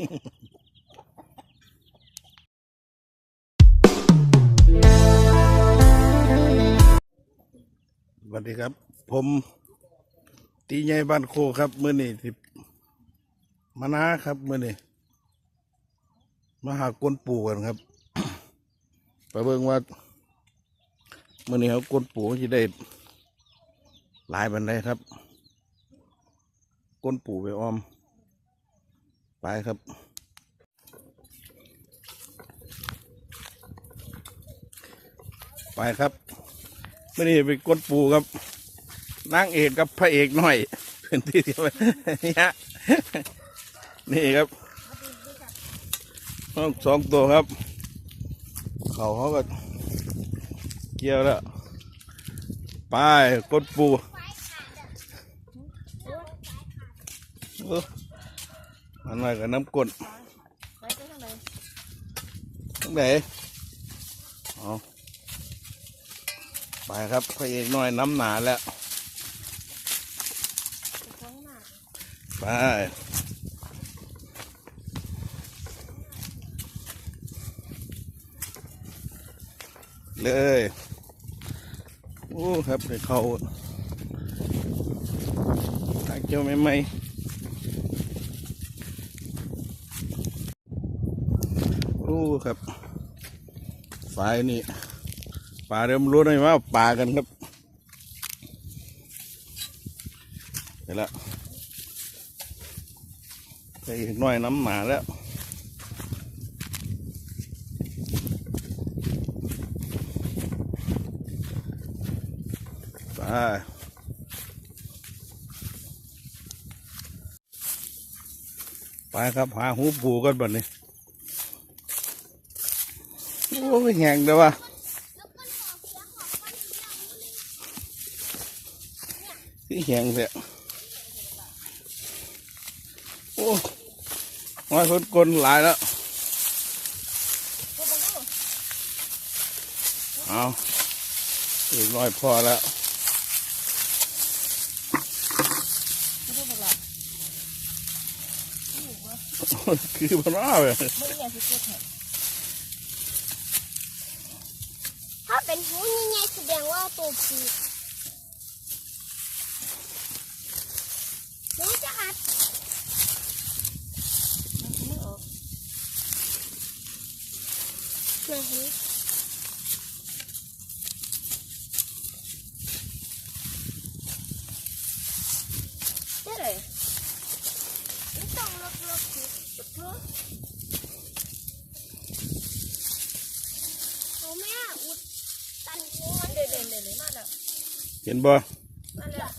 สวัสดีครับ ผมตีใหญ่บ้านโคครับเมื่อนี้ที่มานาครับเมื่อนี้มาหากวนปูกันครับไปเบิ่งว่าเมื่อนี้เขากวนปูที่ได้หลายบันไดครับกวนปูไปออม ไปครับไปครับมื่อนี้ไปกวนปูครับนางเอกกับพระเอกหน่อยพื้นที่เดียวนี่ฮะนี่ครับสองตัวครับ เขาเขาก็เกี่ยวแล้วไปกดปู เออมันมากับน้ำกลไปไปทางไหนตั้งไหนเอาไปครับพระเอกหน่อยน้ำหนาแล้ว ไปข้างหน้าไป เลย โอ้ ครับเดี๋ยวเขาตักเจ้าไม่ไหมโครับฝายนี่ปลาเริ่มรู้เลยว่าปลากันครับเดี๋ยวละไปอีกหน่อยน้ำหมาแล้วไปไปครับหาหูปูกันบัดนี้ ยแหงเด้อวะที่แหงเสียโอ้มาคนกลหลายแล้ว เอาอีกน้อยพอแล้วไม่พูดหรอกคือมันอ้าเลย ไม่ได้ยังสิเกิดเหตุ ถ้าเป็นหูยังไงแสดงว่าตัวผูหนูจะอัดไม่ออกไหนได้เลยไม่ต้องลบลบสิจุดเถอะหนูแม่อุด ตันหัวมันเด่นเด่นเด่นเลยมากแล้วเห็นบ่มาแล้ว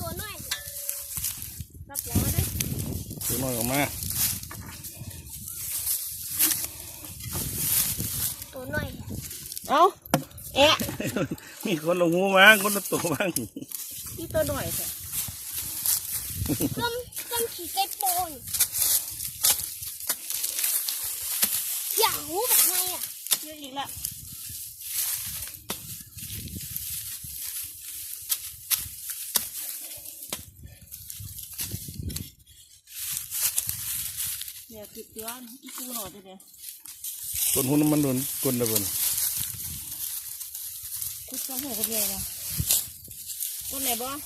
ตัวน้อยรับหัวมาได้ตัวน้อยออกมาตัวน้อยเอาแอะมีคนลงหูมาคนละตัวบ้างที่ตัวหน่อยค่ะต้มต้มขี่ไก่โปนอยากหูแบบไงอะเยอะอีกละ เนี่ยติดเตือนอีกูหน่อยจะเนี่ยคนหูน้ำมันโดนกลนระเบิดคุดสองหัวกับใหญ่นะต้นไหนบ้าง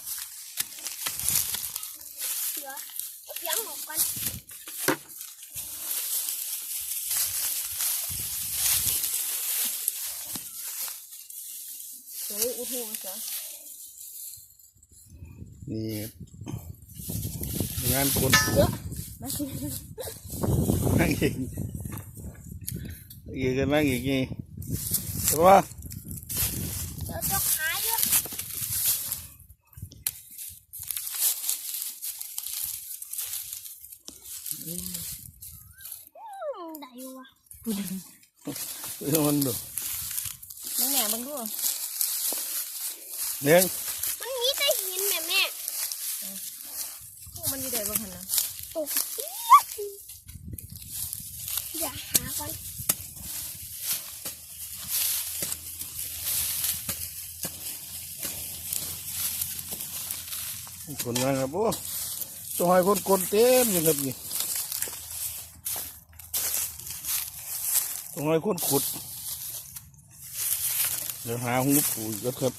เสือเอาเสียงออกกันเฮ้ยอุทูมันจ้ะนี่งานคนมาสินั่งอีกอีกก็นั่งอีกนี่ใช่ป่ะเดี๋ยวจะขายเยอะอืมได้ อยู่วะเออมันดูมึงแหนมึงดูเนี่ยมันมีแต่หินแม่แม่ ผลงานครับโอ้ตัวหอยคนกลเต็มเลยครับนี่ตัวหอยคนขุดเดี๋ยวหาหุ้มปุ๋ยก็ครับ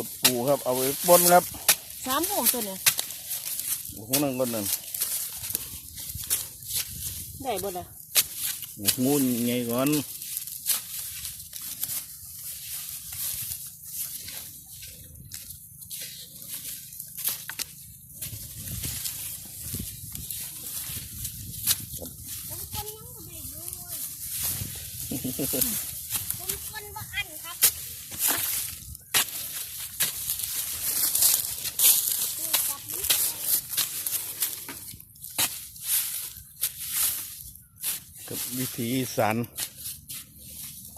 ขุดปูครับ เอาไปบนครับสามโมงตัวเนี่ยหูนั่งก้นนั่นได้บ่ล่ะหูใหญ่ก่อนผมคนยังก็ไม่รู้เลยผมคนว่าอันครับนี่ครับนี่ กับวิถีอีสาน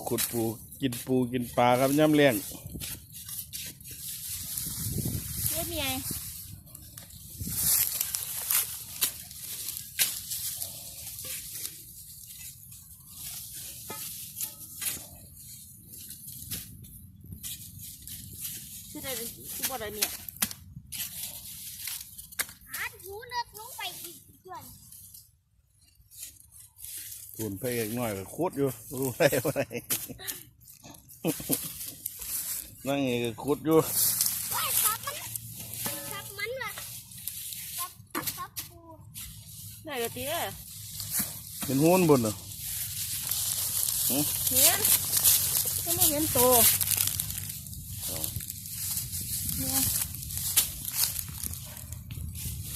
ขุดปูกินปูกินปลาครับย่ำเลี้ยงเฮ็ดมีไงชื่อได้ชื่อบ่ได้เนี่ย หาหูเลิกลงไปอีกส่วน ปูนพระเอกน้อยก็ขุดอยู่รู้ได้ว่าไรนั่งเองก็ขุดอยู่ายครับมันครับมันว่ะครับครับปูได้ก็ตีเป็นหุ้นบนเหรอเห็นก็ไม่เห็นโตเนี่ย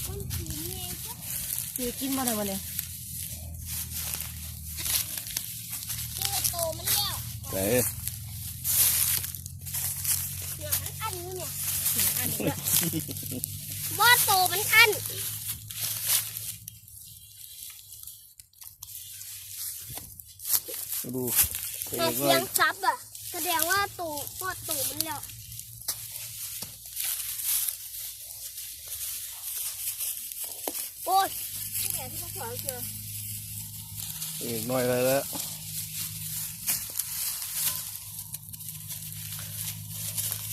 มันขี่เมียกินมาได้บ่เนี่ย เจอโตมัน แล้วแต่หนามันอันอยู่เนี่ยถึงอันนี้ละว่าโตมันอันดูพระเอแต่กน้เสีอยยงซับอะแสดงว่าโตว่าโตมันแล้วโอ้ยที่ไหนที่เขาสอนเจอพระเอกน้อยอะไรแล้ว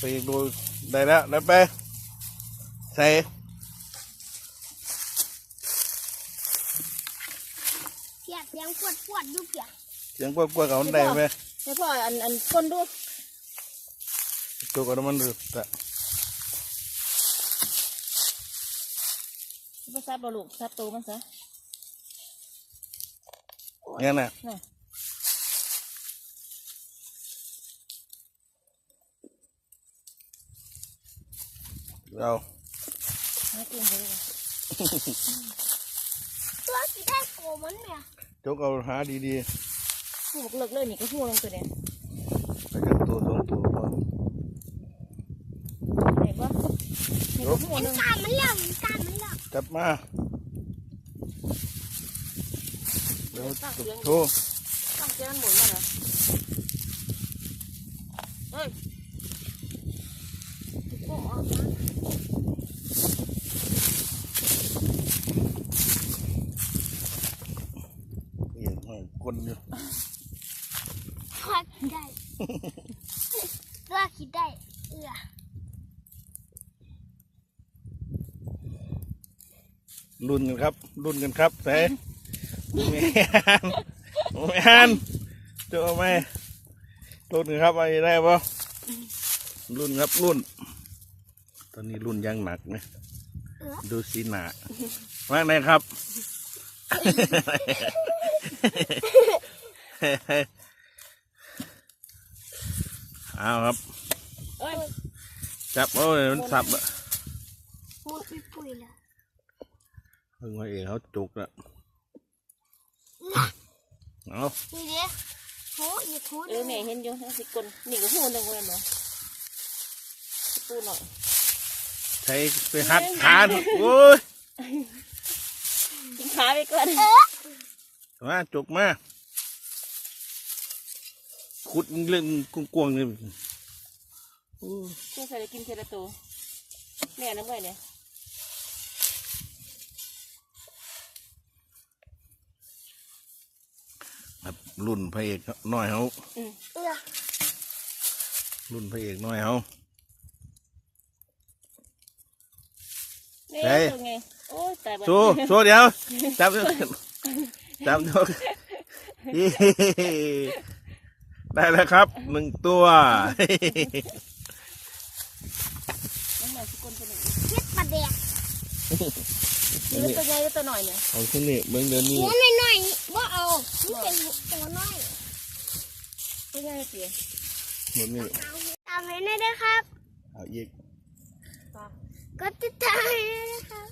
พระเอกดูได้แล้วได้ไปใส่เสียเสียงปวดปวดๆอยู่เปียเสียงกว้างๆกับมันได้ไหมเดี๋ยวพ่ออันอันคนดูตัวกับมันดูแต่ภาษาบลูกซับโตมันซะเนี่ยนะ เราหากินไปเลยตัวสีได้โกมันเนี่ยจกเอาหาดีหูบอกเลิกเลยนี่ก็หูลงตัวเนี่ยๆไปกันตัวสองตัวก่อนไหนบ่นี่ก็หูมันหนึงการมันแล้วมันการมันแล้วจับมาเดี๋ยวโชว์ต้องเจ้ามันหมุนมาเหรอเฮ้ยโอ้ เอียงห้อยก้นอยู่พอคิดได้ตัวคิดได้ เอือรุ่นกันครับรุ่นกันครับใส่แม่นแม่นเจอไหมรุ่นกันครับไอ้ได้ปะรุ่นครับรุ่น ตอนนี้รุ่นยังหนักไหมเออดูสีหนาว่าไงครับ เอาครับ เอ้ยจับโอ้ยมันสับอะพูดปุยๆแล้วเพิ่งมาเองเขาจุกแล้วเอานี่เด้โหอีกโหเออแม่เห็นอยู่นะสิกลนี่ก็หูหนึงเลยเนาะปูหน่อยใช้ไปหัดขาหนโอ้ยกินขาไปก่อนเออ มาจุกมาขุดเรื่องกวงๆเลยโอ้ยเพื่อใส่ได้กินเทละตัวแม่น้ำไว้เนี่ยครับรุ่นพระเอกน้อยเขาอืมเออรุ่นพระเอกน้อยเขานี่เฮ้ยตัวไงโอ้ยตายบ่โชว์โชว์เดี๋ยวจับเดี๋ยว จับเดี๋ยวอี้ได้แล้วครับหนึ่งตัวน้องหน่อยสิกลตัวไหนเฮ็ดปลาแดกหรือตัวใหญ่หรือตัวหน่อยเนี่ยเอาขึ้นนี่เบิ่งเดี๋ยวนี้หัวน้อยๆบ่เอานี่เป็นตัวน้อยตัวใหญ่เตี๋ยเบิ่งนี่ตามให้ได้ด้วยครับเอาอีกปลาก็ติดตามให้ได้ด้วยครับ